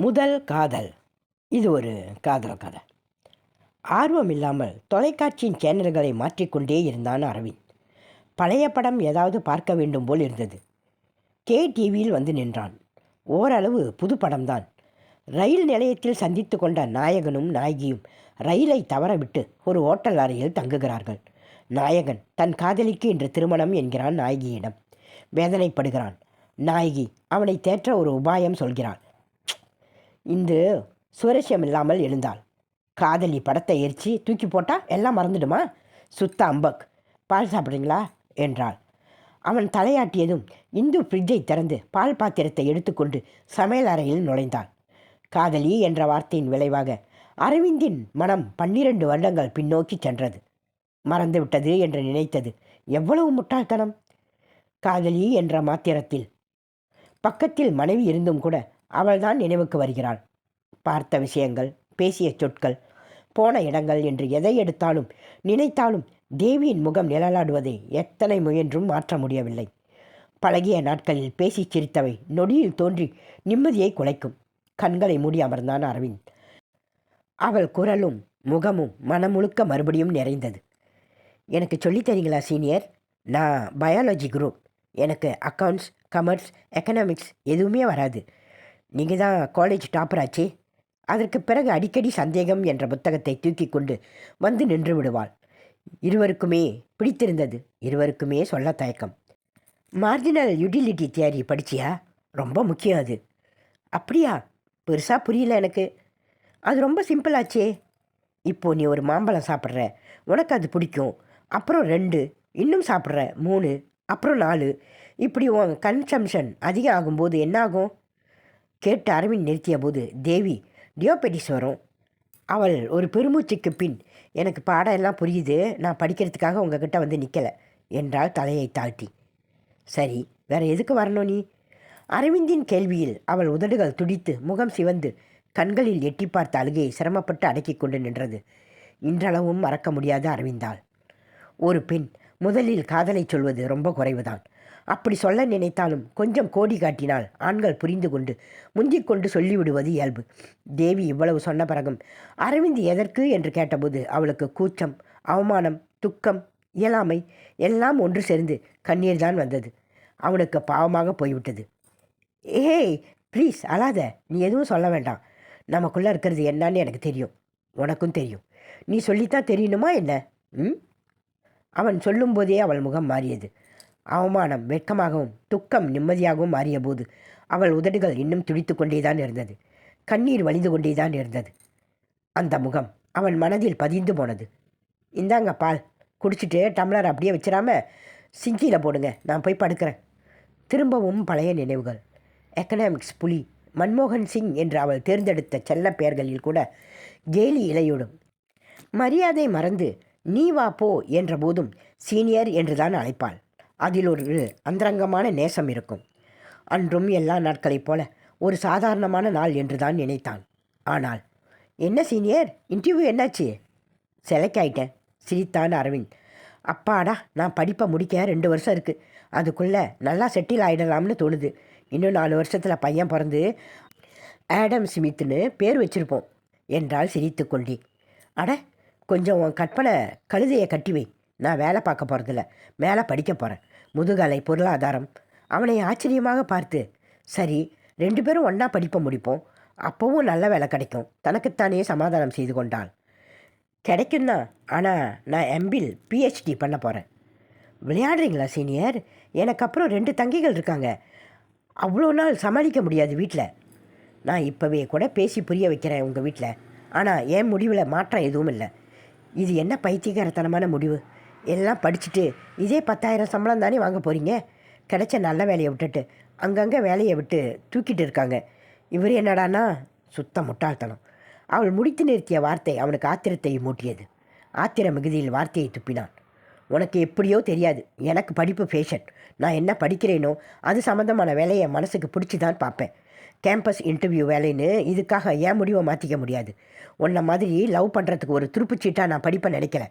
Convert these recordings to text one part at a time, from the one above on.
முதல் காதல். இது ஒரு காதல் கதை. ஆர்வம் இல்லாமல் தொலைக்காட்சியின் சேனல்களை மாற்றிக்கொண்டே இருந்தான் அரவிந்த். பழைய படம் ஏதாவது பார்க்க வேண்டும் போல் இருந்தது. கே டிவியில் வந்து நின்றான். ஓரளவு புது படம்தான். ரயில் நிலையத்தில் சந்தித்து கொண்ட நாயகனும் நாயகியும் ரயிலை தவறவிட்டு ஒரு ஓட்டல் அறையில் தங்குகிறார்கள். நாயகன் தன் காதலிக்கு இன்று திருமணம் என்கிறான் நாயகியிடம். வேதனைப்படுகிறான். நாயகி அவனை தேற்ற ஒரு உபாயம் சொல்கிறாள். இன்று சுவரஸ்யம் இல்லாமல் எழுந்தாள். காதலி படத்தை எரிச்சு தூக்கி போட்டால் எல்லாம் மறந்துடுமா? சுத்த அம்பக் பால் சாப்பிட்றீங்களா? என்றாள். அவன் தலையாட்டியதும் இந்து ஃப்ரிட்ஜை திறந்து பால் பாத்திரத்தை எடுத்துக்கொண்டு சமையல் அறையில் நுழைந்தாள். காதலி என்ற வார்த்தையின் விளைவாக அரவிந்தின் மனம் பன்னிரண்டு வருடங்கள் பின்னோக்கி சென்றது. மறந்துவிட்டது என்று நினைத்தது எவ்வளவு முட்டாள்தனம்? காதலி என்ற மாத்திரத்தில் பக்கத்தில் மனைவி இருந்தும் கூட அவள்தான் நினைவுக்கு வருகிறாள். பார்த்த விஷயங்கள் பேசிய சொற்கள் போன இடங்கள் என்று எதை எடுத்தாலும் நினைத்தாலும் தேவியின் முகம் நிழலாடுவதை எத்தனை முயன்றும் மாற்ற முடியவில்லை. பழகிய நாட்களில் பேசி சிரித்தவை நொடியில் தோன்றி நிம்மதியை குலைக்கும். கண்களை மூடி அமர்ந்தான் அரவிந்த். அவள் குரலும் முகமும் மனமுழுக்க மறுபடியும் நிறைந்தது. எனக்கு சொல்லித்தரீங்களா சீனியர்? நான் பயாலஜி குரூப். எனக்கு அக்கவுண்ட்ஸ் கமர்ஸ் எக்கனாமிக்ஸ் எதுவுமே வராது. நீங்கள் தான் காலேஜ் டாப்பராச்சே அதற்கு பிறகு அடிக்கடி சந்தேகம் என்ற புத்தகத்தை தூக்கி கொண்டு வந்து நின்று விடுவாள். இருவருக்குமே பிடித்திருந்தது. இருவருக்குமே சொல்ல தயக்கம். மார்ஜினல் யூட்டிலிட்டி தியரி படிச்சியா? ரொம்ப முக்கியம் அது. அப்படியா? பெருசாக புரியல எனக்கு. அது ரொம்ப சிம்பிளாச்சே இப்போ நீ ஒரு மாம்பழம் சாப்பிட்ற. உனக்கு அது பிடிக்கும். அப்புறம் ரெண்டு. இன்னும் சாப்பிட்ற. மூணு. அப்புறம் நாலு. இப்படி உன் கன்சம்ஷன் அதிகம் ஆகும்போது என்ன ஆகும் கேட்டு அரவிந்த் நிறுத்திய போது தேவி டியோபெடிஸ்வரம் அவள் ஒரு பெருமூச்சுக்கு பின் எனக்கு பாடம் எல்லாம் புரியுது. நான் படிக்கிறதுக்காக உங்ககிட்ட வந்து நிற்கலை என்றாள் தலையை தாழ்த்தி. சரி வேற எதுக்கு வரணும் நீ? அரவிந்தின் கேள்வியில் அவள் உதடுகள் துடித்து முகம் சிவந்து கண்களில் எட்டி பார்த்த அழுகையை சிரமப்பட்டு அடக்கி கொண்டு நின்றது. இன்றளவும் மறக்க முடியாத அரவிந்தாள். ஒரு பெண் முதலில் காதலை சொல்வது ரொம்ப குறைவுதான். அப்படி சொல்ல நினைத்தாலும் கொஞ்சம் கோடி காட்டினால் ஆண்கள் புரிந்து கொண்டு முந்திக் கொண்டு சொல்லிவிடுவது இயல்பு. தேவி இவ்வளவு சொன்ன பிறகும் அரவிந்த் எதற்கு? என்று கேட்டபோது அவளுக்கு கூச்சம் அவமானம் துக்கம் இயலாமை எல்லாம் ஒன்று சேர்ந்து கண்ணீர் தான் வந்தது. அவனுக்கு பாவமாக போய்விட்டது. ஏய் ப்ளீஸ் அழாத. நீ எதுவும் சொல்ல வேண்டாம். நமக்குள்ளே இருக்கிறது என்னன்னு எனக்கு தெரியும். உனக்கும் தெரியும். நீ சொல்லித்தான் தெரியணுமா என்ன? ம்? அவன் சொல்லும்போதே அவள் முகம் மாறியது. அவமானம் வெட்கமாகவும் துக்கம் நிம்மதியாகவும் மாறியபோது அவள் உதடுகள் இன்னும் துடித்து கொண்டேதான் இருந்தது. கண்ணீர் வழிந்து கொண்டேதான் இருந்தது. அந்த முகம் அவன் மனதில் பதிந்து போனது. இந்தாங்க பால் குடிச்சிட்டு டம்ளர் அப்படியே வச்சிடாம சிங்கியில் போடுங்க நான் போய் படுக்கிறேன். திரும்பவும் பழைய நினைவுகள். எக்கனாமிக்ஸ் புலி மன்மோகன் சிங் என்று அவள் தேர்ந்தெடுத்த செல்ல பெயர்களில் கூட கேலி இலையோடும் மரியாதை மறந்து நீ வா போ என்ற போதும் சீனியர் என்றுதான் அழைப்பாள். அதில் ஒரு அந்தரங்கமான நேசம் இருக்கும். அன்றும் எல்லா நாட்களைப் போல ஒரு சாதாரணமான நாள் என்றுதான் நினைத்தான். ஆனால் என்ன சீனியர்? இன்டர்வியூ என்னாச்சு? செலக்ட் ஆயிட்டேன் சிரித்தான் அரவிந்த். அப்பாடா நான் படிப்பை முடிக்க ரெண்டு வருஷம் இருக்குது அதுக்குள்ளே நல்லா செட்டில் ஆகிடலாம்னு தோணுது. இன்னும் நாலு வருஷத்தில் பையன் பிறந்து ஆடம் ஸ்மித்னு பேர் வச்சிருப்போம். என்றால் சிரித்து கொண்டே. அட கொஞ்சம் உன் கற்பனை கழுதையை கட்டி வை. நான் வேலை பார்க்க போகிறதில்ல மேலே படிக்க போகிறேன் முதுகலை பொருளாதாரம். அவனை ஆச்சரியமாக பார்த்து சரி ரெண்டு பேரும் ஒன்றா படிப்பை முடிப்போம். அப்போவும் நல்ல வேலை கிடைக்கும். தனக்குத்தானே சமாதானம் செய்து கொண்டாள். கிடைக்கும் தான் ஆனால் நான் எம்பில் பிஹெச்டி பண்ண போகிறேன் விளையாடுறீங்களா சீனியர் எனக்கு அப்புறம் ரெண்டு தங்கிகள் இருக்காங்க. அவ்வளோ நாள் சமாளிக்க முடியாது வீட்டில். நான் இப்போவே கூட பேசி புரிய வைக்கிறேன் உங்கள் வீட்டில். ஆனால் என் முடிவில் மாற்றம் எதுவும் இல்லை. இது என்ன பைத்தியகாரத்தனமான முடிவு? எல்லாம் படிச்சுட்டு இதே பத்தாயிரம் சம்பளம் தானே வாங்க போகிறீங்க கிடைச்ச நல்ல வேலையை விட்டுட்டு அங்கங்கே வேலையை விட்டு தூக்கிட்டு இருக்காங்க. இவர் என்னடானா சுத்த முட்டாள்தனம். அவள் முடித்து நிறுத்திய வார்த்தை அவனுக்கு ஆத்திரத்தை மூட்டியது. ஆத்திர மிகுதியில் வார்த்தையை துப்பினான். உனக்கு எப்படியோ தெரியாது. எனக்கு படிப்பு ஃபேஷன் நான் என்ன படிக்கிறேனோ அது சம்மந்தமான வேலையை மனசுக்கு பிடிச்சி தான் பார்ப்பேன். கேம்பஸ் இன்டர்வியூ வேலைன்னு இதுக்காக ஏன் முடிவை மாற்றிக்க முடியாது? உன்னை மாதிரி லவ் பண்ணுறதுக்கு ஒரு துருப்புச்சீட்டாக நான் படிப்பை நினைக்கல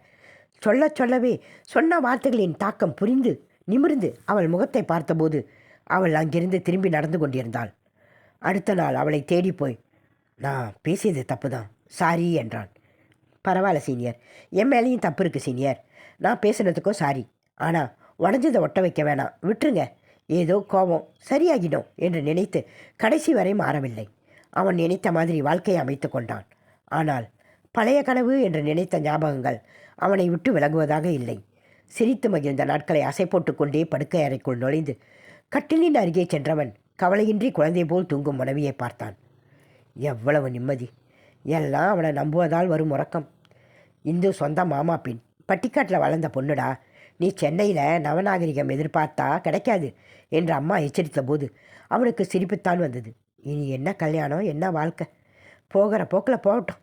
சொல்ல சொல்லவே சொன்ன வார்த்தைகளின் தாக்கம் புரிந்து நிமிர்ந்து அவள் முகத்தை பார்த்தபோது அவள் அங்கிருந்து திரும்பி நடந்து கொண்டிருந்தாள். அடுத்த நாள் அவளை தேடி போய் நான் பேசியது தப்பு தான் சாரி என்றான். பரவாயில்ல சீனியர் என் மேலேயும் தப்பு இருக்குது சீனியர். நான் பேசுனதுக்கோ சாரி. ஆனால் உடஞ்சதை ஒட்ட வைக்க வேணாம். விட்டுருங்க. ஏதோ கோபம் சரியாகிடும் என்று நினைத்து கடைசி வரை மாறவில்லை. அவன் நினைத்த மாதிரி வாழ்க்கையை அமைத்து கொண்டான். ஆனால் பழைய கனவு என்று நினைத்த ஞாபகங்கள் அவனை விட்டு விலகுவதாக இல்லை. சிரித்து மகிழ்ந்த நாட்களை அசை போட்டுக்கொண்டே படுக்கை அறைக்குள் நுழைந்து கட்டிலின் அருகே சென்றவன் கவலையின்றி குழந்தை போல் தூங்கும் மனைவியை பார்த்தான். எவ்வளவு நிம்மதி. எல்லாம் அவனை நம்புவதால் வரும் உறக்கம். இந்து சொந்த மாமா பின் பட்டிக்காட்டில் வளர்ந்த பொண்ணுடா. நீ சென்னையில் நவநாகரிகம் எதிர்பார்த்தா கிடைக்காது என்று அம்மா எச்சரித்த போது அவனுக்கு சிரிப்புத்தான் வந்தது. இனி என்ன கல்யாணம் என்ன வாழ்க்கை? போகிற போக்கில் போகட்டும்.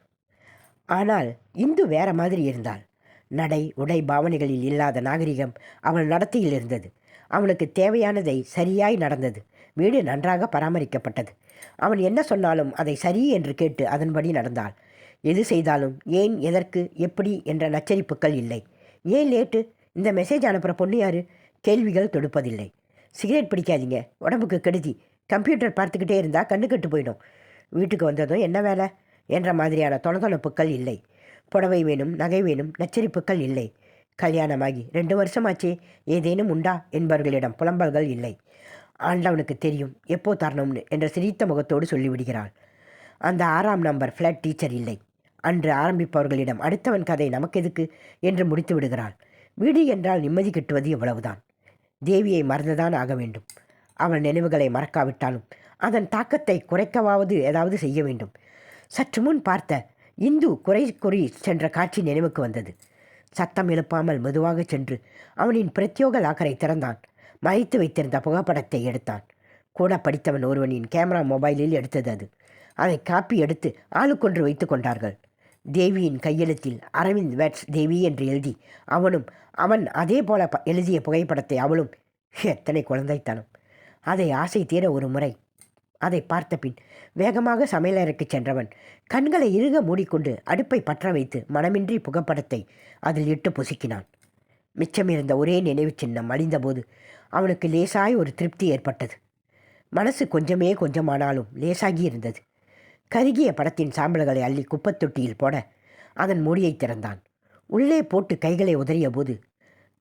ஆனால் இந்து வேற மாதிரி இருந்தாள். நடை உடை பாவனைகளில் இல்லாத நாகரிகம் அவள் நடத்தியில் இருந்தது. அவனுக்கு தேவையானதை சரியாய் நடந்தது. வீடு நன்றாக பராமரிக்கப்பட்டது. அவன் என்ன சொன்னாலும் அதை சரி என்று கேட்டு அதன்படி நடந்தாள். எது செய்தாலும் ஏன் எதற்கு எப்படி என்ற நச்சரிப்புகள் இல்லை. ஏன் லேட்டு? இந்த மெசேஜ் அனுப்புகிற பொண்ணு யாரு? கேள்விகள் தொடுப்பதில்லை. சிகரெட் பிடிக்காதீங்க. உடம்புக்கு கெடுதி. கம்ப்யூட்டர் பார்த்துக்கிட்டே இருந்தால் கண்ணு கெட்டு போயிடும். வீட்டுக்கு வந்ததும் என்ன வேலை? என்ற மாதிரியான தொணதொணப்புக்கள் இல்லை. புடவை வேணும் நகை வேணும் நச்சரிப்புகள் இல்லை. கல்யாணமாகி ரெண்டு வருஷமாச்சே ஏதேனும் உண்டா என்பவர்களிடம் புலம்பல்கள் இல்லை. ஆண்டவனுக்கு தெரியும் எப்போ தரணும்னு என்ற சிரித்த முகத்தோடு சொல்லிவிடுகிறாள். அந்த ஆறாம் நம்பர் ஃப்ளாட் டீச்சர் இல்லை. அன்று ஆரம்பிப்பவர்களிடம் அடுத்தவன் கதை நமக்கு எதுக்கு? என்று முடித்து விடுகிறாள் வீடு என்றால் நிம்மதி கிட்டுவது இவ்வளவுதான். தேவியை மறந்துதான் ஆக வேண்டும். அவள் நினைவுகளை மறக்காவிட்டாலும் அதன் தாக்கத்தை குறைக்கவாவது ஏதாவது செய்ய வேண்டும். சற்று முன் பார்த்த இந்து குறை குறி சென்ற காட்சி நினைவுக்கு வந்தது. சத்தம் எழுப்பாமல் மெதுவாக சென்று அவனின் பிரத்யோக லாக்கரை திறந்தான். மறைத்து வைத்திருந்த புகைப்படத்தை எடுத்தான். கூட படித்தவன் ஒருவனின் கேமரா மொபைலில் எடுத்தது அது. அதை காப்பி எடுத்து ஆளுக்கொன்று வைத்து கொண்டார்கள். தேவியின் கையெழுத்தில் அரவிந்த் வெட்ஸ் தேவி என்று எழுதி அவனும் அவன் அதே போல ப- எழுதிய புகைப்படத்தை அவளும் எத்தனை குழந்தைத்தனம். அதை ஆசை தீர ஒரு முறை அதை பார்த்த பின் வேகமாக சமையலறைக்கு சென்றவன் கண்களை இறுக மூடிக்கொண்டு அடுப்பை பற்ற வைத்து மனமின்றி புகைப்படத்தை அதில் இட்டு பொசுக்கினான். மிச்சமிருந்த ஒரே நினைவு சின்னம் அழிந்தபோது அவனுக்கு லேசாய் ஒரு திருப்தி ஏற்பட்டது. மனசு கொஞ்சமே கொஞ்சமானாலும் லேசாகி இருந்தது கருகிய படத்தின் சாம்பல்களை அள்ளி குப்பத் தொட்டியில் போட அதன் மூடியை திறந்தான். உள்ளே போட்டு கைகளை உதறிய போது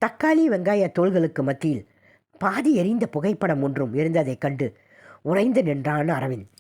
தக்காளி வெங்காய தோள்களுக்கு மத்தியில் பாதி எரிந்த புகைப்படம் ஒன்றும் இருந்ததைக் கண்டு உறைந்து நின்றான் அரவிந்த்.